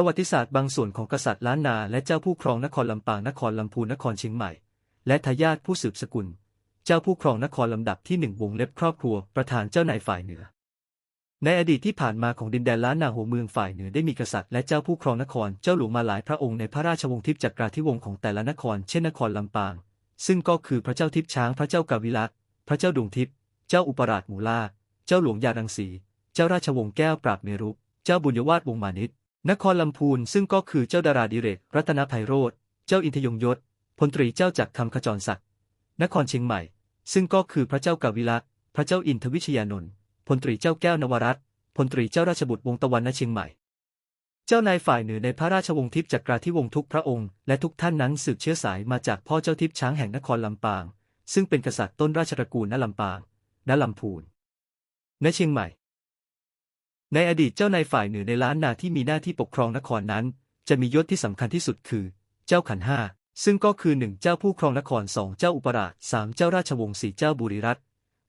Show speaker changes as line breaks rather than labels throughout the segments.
ประวัติศาสตร์บางส่วนของกษัตริย์ล้านนาและเจ้าผู้ครองนครลำปางนครลำพูนนครเชียงใหม่ และทายาทผู้สืบสกุล เจ้าผู้ครองนครลำดับที่หนึ่งวงเล็บครอบครัวประธานเจ้านายฝ่ายเหนือ ในอดีตที่ผ่านมาของดินแดนล้านนาหัวเมืองฝ่ายเหนือได้มีกษัตริย์และเจ้าผู้ครองนครเจ้าหลวงมาหลายพระองค์ในพระราชวงศ์ทิพย์จักราธิวงศ์ของแต่ละนคร เช่นนครลำปาง ซึ่งก็คือพระเจ้าทิพย์ช้างพระเจ้ากาวิลักษ์พระเจ้าดวงทิพย์เจ้าอุปราชหมูลาเจ้าหลวงยาดังสี เจ้าราชวงศ์แก้วปราบเมรุ เจ้าบุญยวาดวงศ์มานิต นครลำพูนซึ่งก็คือเจ้าดาราดิเรก รัตนภัยโรธเจ้าอินทยงยศพลตรีเจ้าจักรคำขจรศักดิ์นครเชียงใหม่ ซึ่งก็คือพระเจ้ากาวิลักษ์พระเจ้าอินทวิชยานนท์พลตรีเจ้าแก้วนวรัตน์พลตรีเจ้าราชบุตรวงตะวันณเชียงใหม่ เจ้านายฝ่ายเหนือในพระราชวงศ์ทิพย์จักราธิวงศ์ทุกพระองค์และทุกท่านนั้นสืบเชื้อสายมาจากพ่อเจ้าทิพย์ช้างแห่งนครลำปาง ซึ่งเป็นกษัตริย์ต้นราชตระกูลณลำปางณลำพูนณเชียงใหม่ ในอดีตเจ้านายฝ่ายเหนือในล้านนาที่มีหน้าที่ปกครองนครนั้น จะมียศที่สำคัญที่สุดคือ เจ้าขันห้าซึ่งก็คือหนึ่งเจ้าผู้ครองนครสองเจ้าอุปราชสามเจ้าราชวงศ์สี่เจ้าบุรีรัต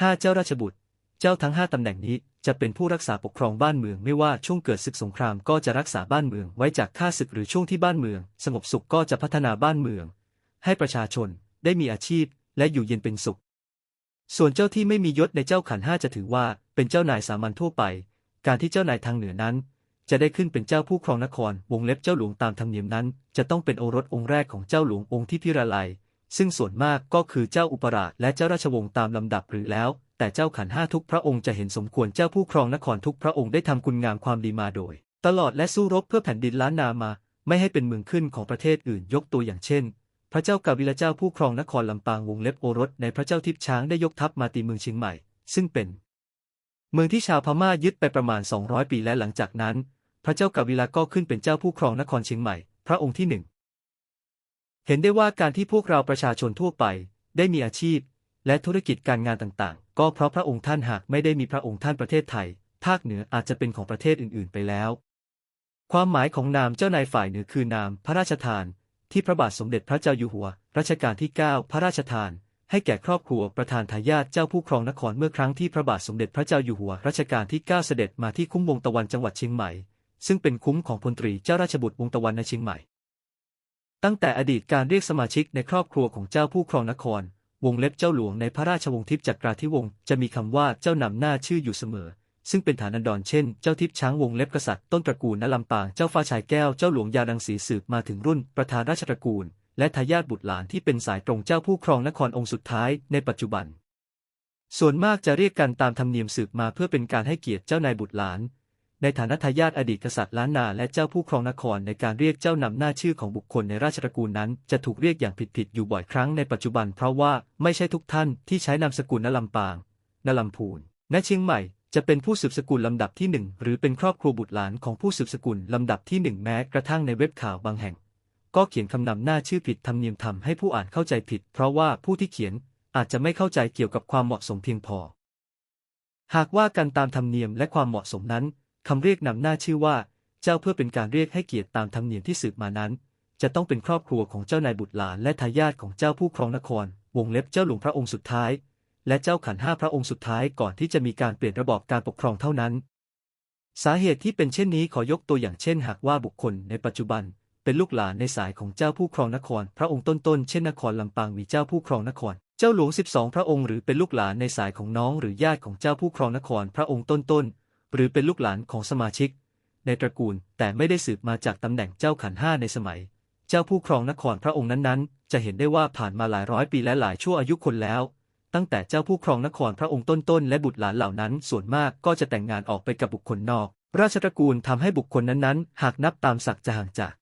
ห้าเจ้าราชบุตร เจ้าทั้งห้าตำแหน่งนี้จะเป็นผู้รักษาปกครองบ้านเมืองไม่ว่าช่วงเกิดศึกสงครามก็จะรักษาบ้านเมืองไว้จากข้าศึกหรือช่วงที่บ้านเมือง สงบสุขก็จะพัฒนาบ้านเมือง ให้ประชาชนได้มีอาชีพและอยู่เย็นเป็นสุข ส่วนเจ้าที่ไม่มียศในเจ้าขันห้าจะถือว่าเป็นเจ้านายสามัญทั่วไป การที่เจ้านายทางเหนือนั้น จะได้ขึ้นเป็นเจ้าผู้ครองนครวงเล็บเจ้าหลวงตามธรรมเนียมนั้น จะต้องเป็นโอรสองค์แรกของเจ้าหลวงองค์ที่พิราลัยซึ่งส่วนมากก็คือเจ้าอุปราชและเจ้าราชวงศ์ตามลำดับหรือแล้ว แต่เจ้าขันห้าทุกพระองค์จะเห็นสมควรเจ้าผู้ครองนครทุกพระองค์ได้ทำคุณงามความดีมาโดย ตลอดและสู้รบเพื่อแผ่นดินล้านนามา ไม่ให้เป็นเมืองขึ้นของประเทศอื่นยกตัวอย่างเช่น พระเจ้ากาวิลเจ้าผู้ครองนครลำปางวงเล็บโอรสในพระเจ้าทิพช้างได้ยกทัพมาตีเมืองเชียงใหม่ ซึ่งเป็น เมืองที่ชาวพม่ายึดไปประมาณ 200 ปีและหลังจากนั้น พระเจ้ากวิลาก็ขึ้นเป็นเจ้าผู้ครองนครเชียงใหม่ พระองค์ที่หนึ่ง เห็นได้ว่าการที่พวกเราประชาชนทั่วไป ได้มีอาชีพ และธุรกิจการงานต่างๆ ก็เพราะพระองค์ท่านหากไม่ได้มีพระองค์ท่านประเทศไทย ภาคเหนืออาจจะเป็นของประเทศอื่นๆ ไปแล้ว ความหมายของนามเจ้านายฝ่ายเหนือคือนามพระราชทาน ที่พระบาทสมเด็จพระเจ้าอยู่หัวรัชกาลที่ 9 พระราชทาน ให้แก่ครอบครัวประธานทายาทเจ้าผู้ครองนครเมื่อครั้งที่พระบาทสมเด็จพระเจ้าอยู่หัวรัชกาลที่ 9 เสด็จมาที่คุ้มวงตะวันจังหวัดเชียงใหม่ ซึ่งเป็นคุ้มของพลตรีเจ้าราชบุตรวงตะวันในเชียงใหม่ ตั้งแต่อดีตการเรียกสมาชิกในครอบครัวของเจ้าผู้ครองนคร วงเล็บเจ้าหลวงในพระราชวงศ์ทิพย์จักราธิวงศ์จะมีคำว่าเจ้านำหน้าชื่ออยู่เสมอ ซึ่งเป็นฐานันดรเช่น เจ้าทิพย์ช้างวงเล็บกษัตริย์ต้นตระกูลณลำปางเจ้าฟ้าชายแก้วเจ้าหลวงยาดังสีสืบมาถึงรุ่นประธานราชตระกูล และทายาทบุตรหลานที่เป็นสายตรงเจ้าผู้ครองนครองค์สุดท้ายในปัจจุบัน ส่วนมากจะเรียกกันตามธรรมเนียมสืบมาเพื่อเป็นการให้เกียรติเจ้านายบุตรหลาน ในฐานะทายาทอดีตกษัตริย์ล้านนาและเจ้าผู้ครองนครในการเรียกเจ้านำหน้าชื่อของบุคคลในราชตระกูลนั้น จะถูกเรียกอย่างผิดๆอยู่บ่อยครั้งในปัจจุบันเพราะว่าไม่ใช่ทุกท่านที่ใช้นามสกุลนลำปางนลำพูนณเชียงใหม่จะเป็นผู้สืบสกุลลำดับที่หนึ่งหรือเป็นครอบครัวบุตรหลานของผู้สืบสกุลลำดับที่หนึ่งแม้กระทั่งในเว็บข่าวบางแห่ง ก็เขียนคำนำหน้าชื่อผิดธรรมเนียมทำให้ผู้อ่านเข้าใจผิด เพราะว่าผู้ที่เขียนอาจจะไม่เข้าใจเกี่ยวกับความเหมาะสมเพียงพอ หากว่ากันตามธรรมเนียมและความเหมาะสมนั้นคำเรียกนำหน้าชื่อว่า เจ้าเพื่อเป็นการเรียกให้เกียรติตามธรรมเนียมที่สืบมานั้น จะต้องเป็นครอบครัวของเจ้านายบุตรหลานและทายาทของเจ้าผู้ครองนคร วงเล็บเจ้าหลวงพระองค์สุดท้าย และเจ้าขันห้าพระองค์สุดท้ายก่อนที่จะมีการเปลี่ยนระบอบการปกครองเท่านั้น สาเหตุที่เป็นเช่นนี้ขอยกตัวอย่างเช่น หากว่าบุคคลในปัจจุบัน เป็นลูกหลานในสายของเจ้าผู้ครองนคร พระองค์ต้นๆเช่นนครลำปางมีเจ้าผู้ครองนคร เจ้าหลวง 12 พระองค์หรือเป็นลูกหลานในสายของน้องหรือญาติของเจ้าผู้ครองนคร พระองค์ต้นๆหรือเป็นลูกหลานของสมาชิก ในตระกูลแต่ไม่ได้สืบมาจากตำแหน่งเจ้าขันห้าในสมัย เจ้าผู้ครองนครพระองค์นั้นๆ จะเห็นได้ว่าผ่านมาหลายร้อยปีและหลายชั่วอายุคนแล้วตั้งแต่เจ้าผู้ครองนครพระองค์ต้นๆและบุตรหลานเหล่านั้น ส่วนมากก็จะแต่งงานออกไปกับบุคคลนอก ราชตระกูลทำให้บุคคลนั้นๆ หากนับตามศักดิ์จะห่างจาก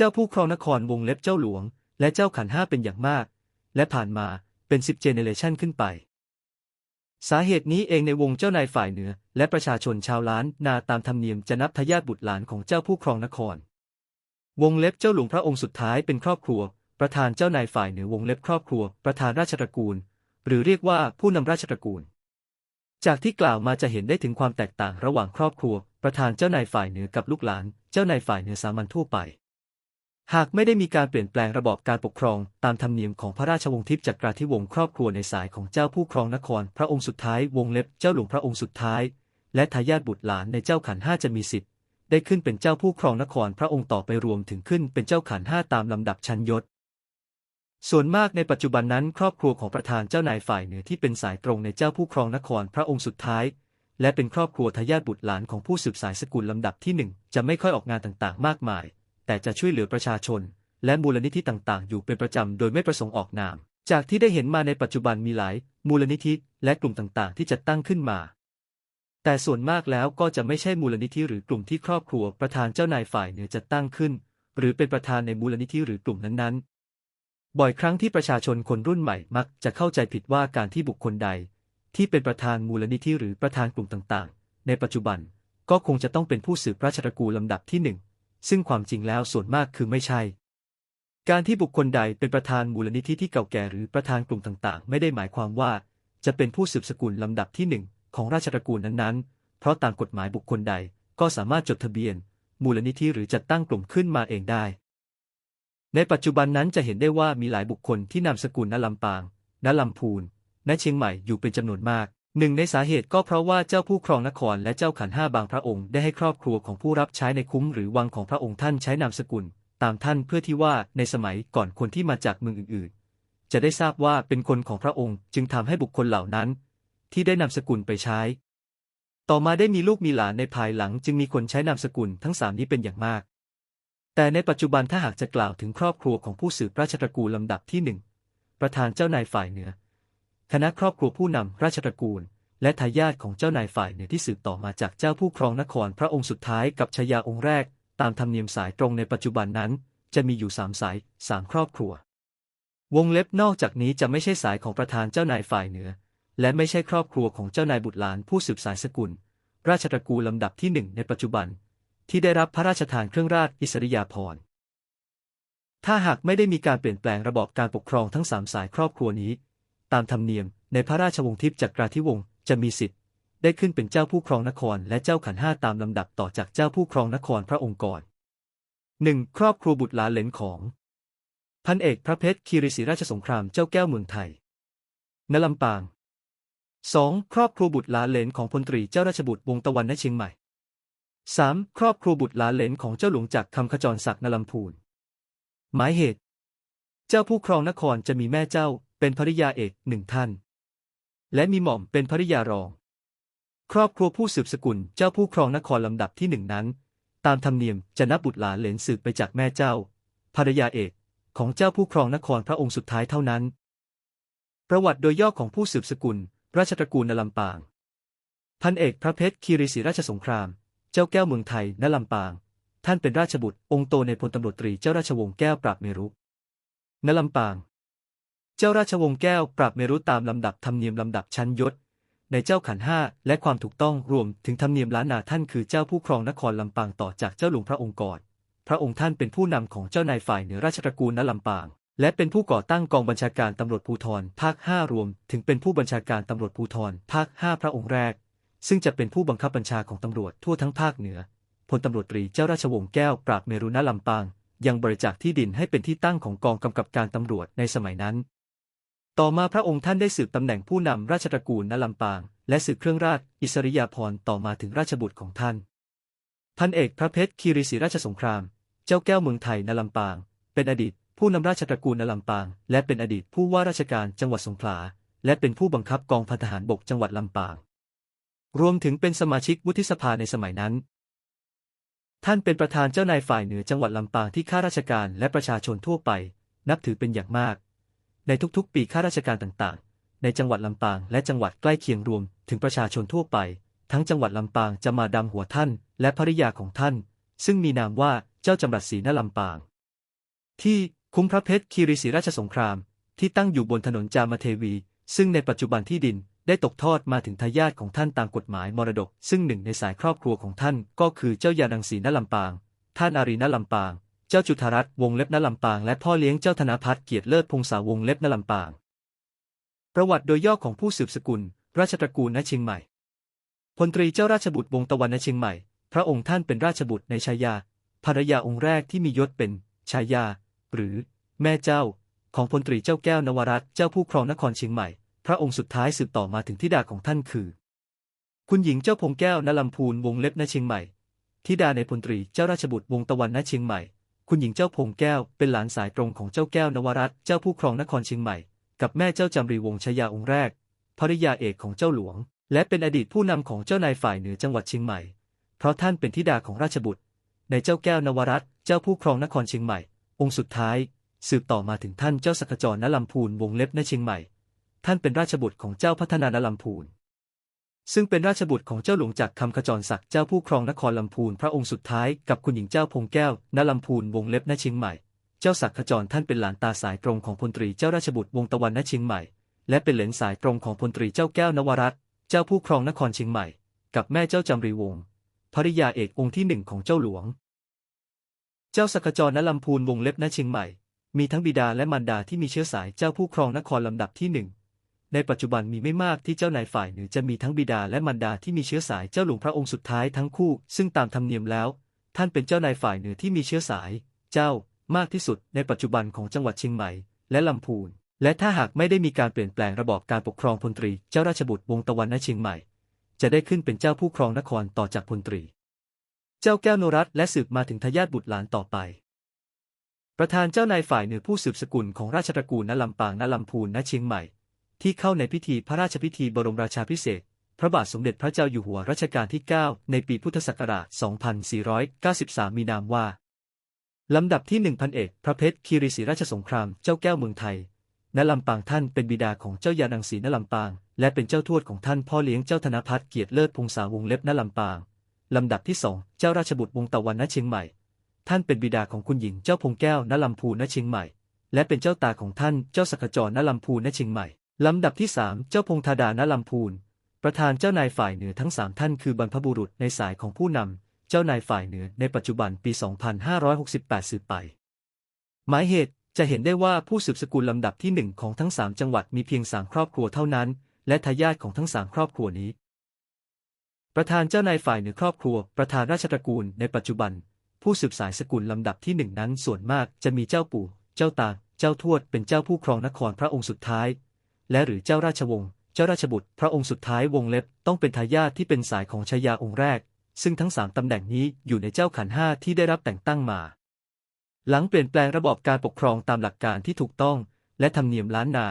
จ้าผู้ครองนครวงเล็บเจ้าหลวง และเจ้าขันห้าเป็นอย่างมาก และผ่านมาเป็นสิบเจเนเรชันขึ้นไป สาเหตุนี้เองในวงเจ้านายฝ่ายเหนือ และประชาชนชาวล้านนาตามธรรมเนียมจะนับทายาทบุตรหลานของเจ้าผู้ครองนคร วงเล็บเจ้าหลวงพระองค์สุดท้ายเป็นครอบครัว ประธานเจ้านายฝ่ายเหนือวงเล็บครอบครัว ประธานราชตระกูล หรือเรียกว่าผู้นำราชตระกูล จากที่กล่าวมาจะเห็นได้ถึงความแตกต่างระหว่างครอบครัว ประธานเจ้านายฝ่ายเหนือกับลูกหลาน เจ้านายฝ่ายเหนือสามัญทั่วไป หากไม่ได้มีการเปลี่ยนแปลงระบอบการปกครอง ตามธรรมเนียมของพระราชวงศ์ทิพย์จักราธิวงศ์ครอบครัวในสายของเจ้าผู้ครองนคร พระองค์สุดท้ายวงเล็บเจ้าหลวงพระองค์สุดท้าย และทายาทบุตรหลานในเจ้าขันห้าจะมีสิทธิ์ ได้ขึ้นเป็นเจ้าผู้ครองนครพระองค์ต่อไปรวมถึงขึ้นเป็นเจ้าขันห้าตามลำดับชั้นยศ ส่วนมากในปัจจุบันนั้น ครอบครัวของประธานเจ้านายฝ่ายเหนือที่เป็นสายตรงในเจ้าผู้ครองนครพระองค์สุดท้ายและเป็นครอบครัวทายาทบุตรหลานของผู้สืบสายสกุลลำดับที่หนึ่งจะไม่ค่อยออกงานต่างๆ มากมาย แต่จะช่วยเหลือประชาชน และมูลนิธิต่างๆ อยู่เป็นประจำโดยไม่ประสงค์ออกนาม จากที่ได้เห็นมาในปัจจุบันมีหลาย มูลนิธิและกลุ่มต่างๆ ที่จะตั้งขึ้นมา แต่ส่วนมากแล้วก็จะไม่ใช่มูลนิธิหรือกลุ่มที่ครอบครัวประธานเจ้านายฝ่ายเหนือจะตั้งขึ้น หรือเป็นประธานในมูลนิธิหรือกลุ่มนั้นๆ บ่อยครั้งที่ประชาชนคนรุ่นใหม่มักจะเข้าใจผิดว่าการที่บุคคลใด ที่เป็นประธานมูลนิธิหรือประธานกลุ่มต่างๆ ในปัจจุบันก็คงจะต้องเป็นผู้สืบราชตระกูลลำดับที่หนึ่ง ซึ่งความจริงแล้วส่วนมากคือไม่ใช่ การที่บุคคลใดเป็นประธานมูลนิธิที่เก่าแก่หรือประธานกลุ่มต่างๆ ไม่ได้หมายความว่า จะเป็นผู้สืบสกุลลำดับที่หนึ่งของราชตระกูลนั้นๆ เพราะตามกฎหมายบุคคลใดก็สามารถจดทะเบียน มูลนิธิหรือจัดตั้งกลุ่มขึ้นมาเองได้ ในปัจจุบันนั้นจะเห็นได้ว่ามีหลายบุคคลที่นามสกุลณลำปางณลำพูนณเชียงใหม่อยู่เป็นจำนวนมาก หนึ่งในสาเหตุก็เพราะว่าเจ้าผู้ครองนครและเจ้าขันห้าบางพระองค์ได้ให้ครอบครัวของผู้รับใช้ในคุ้มหรือวังของพระองค์ท่านใช้นามสกุล ตามท่านเพื่อที่ว่าในสมัยก่อนคนที่มาจากเมืองอื่นๆ จะได้ทราบว่าเป็นคนของพระองค์จึงทำให้บุคคลเหล่านั้น ที่ได้นามสกุลไปใช้ ต่อมาได้มีลูกมีหลานในภายหลัง จึงมีคนใช้นามสกุลทั้งสามนี้เป็นอย่างมาก แต่ในปัจจุบันถ้าหากจะกล่าวถึงครอบครัวของผู้สืบราชตระกูลลำดับที่หนึ่งประธานเจ้านายฝ่ายเหนือ คณะครอบครัวผู้นำราชตระกูล และทายาทของเจ้านายฝ่ายเหนือที่สืบต่อมาจากเจ้าผู้ครองนครพระองค์สุดท้ายกับชายาองค์แรก ตามธรรมเนียมสายตรงในปัจจุบันนั้น จะมีอยู่สามสายสามครอบครัว วงเล็บนอกจากนี้จะไม่ใช่สายของประธานเจ้านายฝ่ายเหนือ และไม่ใช่ครอบครัวของเจ้านายบุตรหลานผู้สืบสายสกุล ราชตระกูลลำดับที่หนึ่งในปัจจุบัน ที่ได้รับพระราชทานเครื่องราชอิสริยาภรณ์ถ้าหากไม่ได้มีการเปลี่ยนแปลงระบอบการปกครองทั้งสามสายครอบครัวนี้ ตามธรรมเนียม ในพระราชวงศ์ทิพย์จักราธิวงศ์จะมีสิทธิ์ ได้ขึ้นเป็นเจ้าผู้ครองนครและเจ้าขันห้าตามลำดับต่อจากเจ้าผู้ครองนครพระองค์ก่อนหนึ่งครอบครัวบุตรหลานเหลนของ พันเอกพระเพชรคีรีศรีราชสงครามเจ้าแก้วเมืองไทยณลำปาง 2. ครอบครัวบุตรหลานเหลนของพลตรีเจ้าราชบุตรวงตะวันณเชียงใหม่ 3. ครอบครัวบุตรหลานเหลนของเจ้าหลวงจากคำขจรศักดิ์นลำพูน หมายเหตุ เจ้าผู้ครองนครจะมีแม่เจ้าเป็นภริยาเอกหนึ่งท่าน และมีหม่อมเป็นภริยารอง ครอบครัวผู้สืบสกุลเจ้าผู้ครองนครลำดับที่หนึ่งนั้น ตามธรรมเนียมจะนับบุตรหลานเหลนสืบไปจากแม่เจ้าภรรยาเอกของเจ้าผู้ครองนครพระองค์สุดท้ายเท่านั้น ประวัติโดยย่อของผู้สืบสกุล ราชตระกูลนลำปาง พันเอกพระเพชรคีรีศรีราชสงคราม เจ้าแก้วเมืองไทยณลำปาง ท่านเป็นราชบุตรองค์โตในพลตำรวจตรีเจ้าราชวงศ์แก้วปราบเมรุ ณลำปาง เจ้าราชวงศ์แก้วปราบเมรุตามลำดับธรรมเนียมลำดับชั้นยศ ในเจ้าขันห้าและความถูกต้องรวมถึงธรรมเนียมล้านนาท่านคือเจ้าผู้ครองนครลำปางต่อจากเจ้าหลวงพระองค์ก่อนพระองค์ท่านเป็นผู้นำของเจ้านายฝ่ายเหนือราชตระกูลณลำปาง และเป็นผู้ก่อตั้งกองบัญชาการตำรวจภูธรภาค 5 รวม ถึงเป็นผู้บัญชาการตำรวจภูธรภาค 5 พระองค์แรก ซึ่งจะเป็นผู้บังคับบัญชาของตำรวจทั่วทั้งภาคเหนือพลตำรวจตรีเจ้าราชวงศ์แก้วปราบเมรุณลำปาง ยังบริจาคที่ดินให้เป็นที่ตั้งของกองกำกับการตำรวจในสมัยนั้น ต่อมาพระองค์ท่านได้สืบตำแหน่งผู้นำราชตระกูลณลำปาง และสืบเครื่องราชอิสริยาภรณ์ต่อมาถึงราชบุตรของท่าน พันเอกพระเพชรคีรีศรีราชสงคราม เจ้าแก้วเมืองไทยณลำปาง เป็นอดีต ผู้นำราชตระกูลณลำปาง และเป็นอดีตผู้ว่าราชการจังหวัดสงขลา และเป็นผู้บังคับกองพันทหารบกจังหวัดลำปาง รวมถึงเป็นสมาชิกวุฒิสภาในสมัยนั้น ท่านเป็นประธานเจ้านายฝ่ายเหนือจังหวัดลำปางที่ข้าราชการและประชาชนทั่วไป นับถือเป็นอย่างมาก ในทุกๆ ปีข้าราชการต่างๆ ในจังหวัดลำปางและจังหวัดใกล้เคียงรวมถึงประชาชนทั่วไป ทั้งจังหวัดลำปางจะมาดำหัวท่านและภริยาของท่าน ซึ่งมีนามว่าเจ้าจำรัดศรีณลำปาง ที่คุ้มพระเพชรคีรีศรีราชสงคราม ที่ตั้งอยู่บนถนนจามเทวี ซึ่งในปัจจุบันที่ดิน ได้ตกทอดมาถึงทายาทของท่านตามกฎหมายมรดก ซึ่งหนึ่งในสายครอบครัวของท่านก็คือเจ้ายาดังศรีณลำปาง ท่านอารีณลำปาง เจ้าจุธารัตน์วงเล็บณลำปาง และพ่อเลี้ยงเจ้าธนพัฒน์เกียรติเลิศพงษาวงเล็บณลำปาง ประวัติโดยย่อของผู้สืบสกุล ราชตระกูลณเชียงใหม่ พลตรีเจ้าราชบุตรวงตะวันณเชียงใหม่ พระองค์ท่านเป็นราชบุตรในชายา ภรรยาองค์แรกที่มียศเป็นชายา หรือ แม่เจ้า ของพลตรีเจ้าแก้วนวรัตน์เจ้าผู้ครองนครเชียงใหม่ พระองค์สุดท้ายสืบต่อมาถึงธิดาของท่านคือ คุณหญิงเจ้าพงแก้วนลำพูนวงเล็บณเชียงใหม่ธิดาในพลตรีเจ้าราชบุตรวงตะวันณเชียงใหม่ คุณหญิงเจ้าพงแก้วเป็นหลานสายตรงของเจ้าแก้วนวรัตเจ้าผู้ครองนครเชียงใหม่ กับแม่เจ้าจำรีวงชยาองค์แรกภริยาเอกของเจ้าหลวง และเป็นอดีตผู้นำของเจ้านายฝ่ายเหนือจังหวัดเชียงใหม่ เพราะท่านเป็นธิดาของราชบุตร ในเจ้าแก้วนวรัตเจ้าผู้ครองนครเชียงใหม่ องค์สุดท้าย สืบต่อมาถึงท่านเจ้าสักจรณลำพูนวงเล็บณเชียงใหม่ ท่านเป็นราชบุตรของเจ้าพัฒนานลำพูน ซึ่งเป็นราชบุตรของเจ้าหลวงจากรคำขจรศักดิ์เจ้าผู้ครองนครลำพูนพระองค์สุดท้ายกับคุณหญิงเจ้าพงแก้วณลำพูนวงเล็บณเชียงใหม่ เจ้าศักดิ์ขจรท่านเป็นหลานตาสายตรงของพลตรีเจ้าราชบุตรวงตะวันณเชียงใหม่ และเป็นเหลนสายตรงของพลตรีเจ้าแก้วนวรัตเจ้าผู้ครองนครเชียงใหม่ กับแม่เจ้าจำรีวงศ์ภริยาเอกองค์ที่หนึ่งของเจ้าหลวง เจ้าสักจรณลำพูนวงเล็บณเชียงใหม่ มีทั้งบิดาและมารดาที่มีเชื้อสายเจ้าผู้ครองนครลำดับที่หนึ่ง ในปัจจุบันมีไม่มากที่เจ้านายฝ่ายเหนือจะมีทั้งบิดาและมารดาที่มีเชื้อสายเจ้าหลวงพระองค์สุดท้ายทั้งคู่ ซึ่งตามธรรมเนียมแล้ว ท่านเป็นเจ้านายฝ่ายเหนือที่มีเชื้อสาย เจ้ามากที่สุดในปัจจุบันของจังหวัดเชียงใหม่และลำพูน และถ้าหากไม่ได้มีการเปลี่ยนแปลงระบอบการปกครองพลตรี เจ้าราชบุตรวงตะวันณเชียงใหม่ จะได้ขึ้นเป็นเจ้าผู้ครองนครต่อจากพลตรี เจ้าแก้วนรัตและสืบมาถึงทายาทบุตรหลานต่อไปประธานเจ้านายฝ่ายเหนือผู้สืบสกุลของราชตระกูลณลำปางณลำพูนณเชียงใหม่ ที่เข้าในพิธีพระราชพิธีบรมราชาภิเศษ พระบาทสมเด็จพระเจ้าอยู่หัวรัชกาลที่ 9 ในปีพุทธศักราช 2493 มีนามว่า ลำดับที่หนึ่งพันเอกพระเพชรคีรีศรีราชสงครามเจ้าแก้วเมืองไทยณลำปางท่านเป็นบิดาของเจ้ายานังสีณลำปาง และเป็นเจ้าทวดของท่านพ่อเลี้ยงเจ้าธนพัฒน์เกียรติเลิศพงษาวงเล็บณลำปาง ลำดับที่สองเจ้าราชบุตรวงตะวันณเชียงใหม่ ท่านเป็นบิดาของคุณหญิงเจ้าพงแก้วณลำพูณเชียงใหม่ และเป็นเจ้าตาของท่านเจ้าสักจรณลำพูณเชียงใหม่ ลำดับที่สามเจ้าพงธาดาณลำพูน ประธานเจ้านายฝ่ายเหนือทั้งสามท่านคือบรรพบุรุษในสายของผู้นำเจ้านายฝ่ายเหนือในปัจจุบันปี 2568 สืบไป หมายเหตุจะเห็นได้ว่าผู้สืบสกุลลำดับที่หนึ่งของทั้งสามจังหวัดมีเพียงสามครอบครัวเท่านั้น และทายาทของทั้งสามครอบครัวนี้ ประธานเจ้านายฝ่ายเหนือครอบครัว ประธานราชตระกูลในปัจจุบัน ผู้สืบสายสกุลลำดับที่หนึ่งนั้นส่วนมากจะมีเจ้าปู่ เจ้าตา เจ้าทวดเป็นเจ้าผู้ครองนครพระองค์สุดท้าย และหรือเจ้าราชวงศ์เจ้าราชบุตร พระองค์สุดท้ายวงเล็บต้องเป็นทายาทที่เป็นสายของชายาองค์แรก ซึ่งทั้งสามตำแหน่งนี้อยู่ในเจ้าขันห้าที่ได้รับแต่งตั้งมา หลังเปลี่ยนแปลงระบอบการปกครองตามหลักการที่ถูกต้อง และธรรมเนียมล้านนา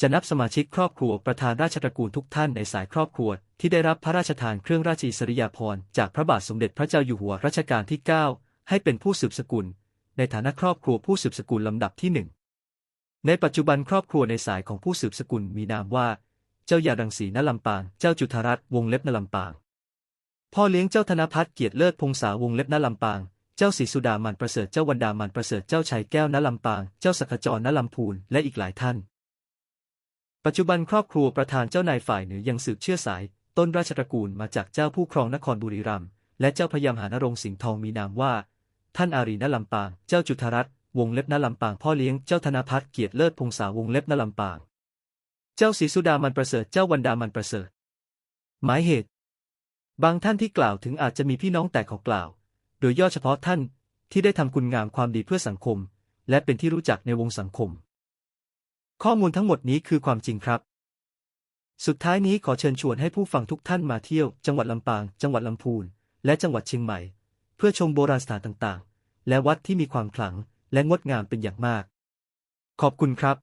จะนับสมาชิกครอบครัวประธานราชตระกูลทุกท่านในสายครอบครัวที่ได้รับพระราชทานเครื่องราชอิสริยาภรณ์จากพระบาทสมเด็จพระเจ้าอยู่หัวรัชกาลที่ 9 ให้เป็นผู้สืบสกุล ในฐานะครอบครัวผู้สืบสกุลลำดับที่หนึ่ง ในปัจจุบันครอบครัวในสายของผู้สืบสกุลมีนามว่า เจ้าหยาดังสีณลำปาง เจ้าจุธารัตน์วงเล็บณลำปาง พ่อเลี้ยงเจ้าธนพัฒน์เกียรติเลิศพงษาวงเล็บณลำปาง เจ้าศรีสุดามันประเสริฐ เจ้าวันดามันประเสริฐ เจ้าชัยแก้วณลำปาง เจ้าสักจรณลำพูน และอีกหลายท่าน ปัจจุบันครอบครัวประธานเจ้านายฝ่ายเหนือยังสืบเชื้อสาย ต้นราชตระกูลมาจากเจ้าผู้ครองนครบุรีรัมย์และเจ้าพยามหานรงสิงห์ทองมีนามว่า ท่านอารีณลำปาง เจ้าจุธารัตน์ วงเล็บณลำปางพ่อเลี้ยงเจ้าธนพัฒน์เกียรติเลิศพงษาวงเล็บณลำปาง เจ้าศรีสุดามันประเสริฐเจ้าวันดามันประเสริฐ หมายเหตุ บางท่านที่กล่าวถึงอาจจะมีพี่น้องแต่ขอกล่าว โดยย่อเฉพาะท่านที่ได้ทำคุณงามความดีเพื่อสังคม และเป็นที่รู้จักในวงสังคม ข้อมูลทั้งหมดนี้คือความจริงครับ สุดท้ายนี้ขอเชิญชวนให้ผู้ฟังทุกท่านมาเที่ยว จังหวัดลำปาง จังหวัดลำพูน และจังหวัดเชียงใหม่ เพื่อชมโบราณสถานต่างๆ และวัดที่มีความขลัง และงดงามเป็นอย่างมาก ขอบคุณครับ